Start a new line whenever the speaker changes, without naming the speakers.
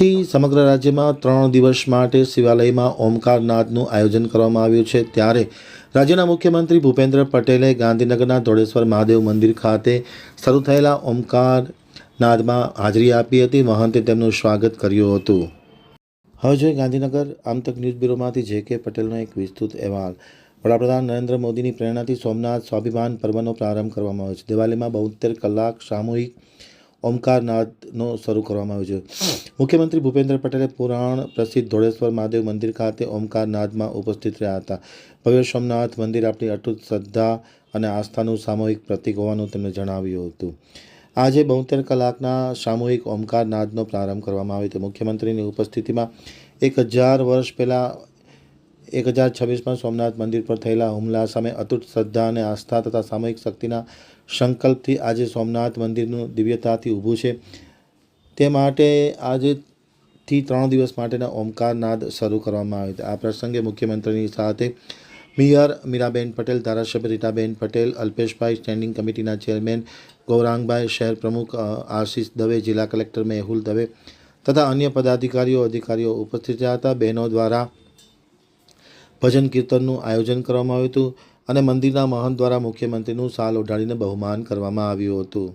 આજથી સમગ્ર રાજ્યમાં ત્રણ દિવસ માટે શિવાલયમાં ઓમકારનાથનું આયોજન કરવામાં આવ્યું છે. ત્યારે રાજ્યના મુખ્યમંત્રી ભૂપેન્દ્ર પટેલે ગાંધીનગરના ધોળેશ્વર મહાદેવ મંદિર ખાતે શરૂ થયેલા ઓમકારનાથમાં હાજરી આપી હતી. મહંતે તેમનું સ્વાગત કર્યું હતું. હવે જોઈએ ગાંધીનગર આમતક ન્યૂઝ બ્યુરોમાંથી જે કે પટેલનો એક વિસ્તૃત અહેવાલ. વડાપ્રધાન નરેન્દ્ર મોદીની પ્રેરણાથી સોમનાથ સ્વાભિમાન પર્વનો પ્રારંભ કરવામાં આવ્યો છે. દિવાળીમાં બોતેર કલાક સામૂહિક ઓમકારનાથનો શરૂ કરવામાં આવ્યો છે. મુખ્યમંત્રી ભૂપેન્દ્ર પટેલે પુરાણ પ્રસિદ્ધ ધોળેશ્વર મહાદેવ મંદિર ખાતે ઓમકારનાથમાં ઉપસ્થિત રહ્યા હતા. ભવ્ય સોમનાથ મંદિર આપણી અટૂટ શ્રદ્ધા અને આસ્થાનું સામૂહિક પ્રતીક હોવાનું તેમણે જણાવ્યું હતું. આજે બોતેર કલાકના સામૂહિક ઓમકારનાથનો પ્રારંભ કરવામાં આવ્યો હતો. મુખ્યમંત્રીની ઉપસ્થિતિમાં એક હજાર વર્ષ પહેલાં એક હજાર છવ્વીસમાં સોમનાથ મંદિર પર થયેલા હુમલા સામે અતૂટ શ્રદ્ધા અને આસ્થા તથા સામૂહિક શક્તિના સંકલ્પથી આજે સોમનાથ મંદિરનું દિવ્યતાથી ઊભું છે. તે માટે આજેથી ત્રણ દિવસ માટેના ઓમકારનાદ શરૂ કરવામાં આવ્યો હતો. આ પ્રસંગે મુખ્યમંત્રીની સાથે મેયર મીરાબેન પટેલ, ધારાસભ્ય રીટાબેન પટેલ, અલ્પેશભાઈ સ્ટેન્ડિંગ કમિટીના ચેરમેન ગૌરાંગભાઈ શહેર પ્રમુખ આશિષ દવે, જિલ્લા કલેક્ટર મેહુલ દવે તથા અન્ય પદાધિકારીઓ, અધિકારીઓ ઉપસ્થિત રહ્યા હતા. બહેનો દ્વારા ભજન કીર્તનનું આયોજન કરવામાં આવ્યું હતું અને મંદિરના મહંત દ્વારા મુખ્યમંત્રીનું શાલ ઓઢાડીને બહુમાન કરવામાં આવ્યું હતું.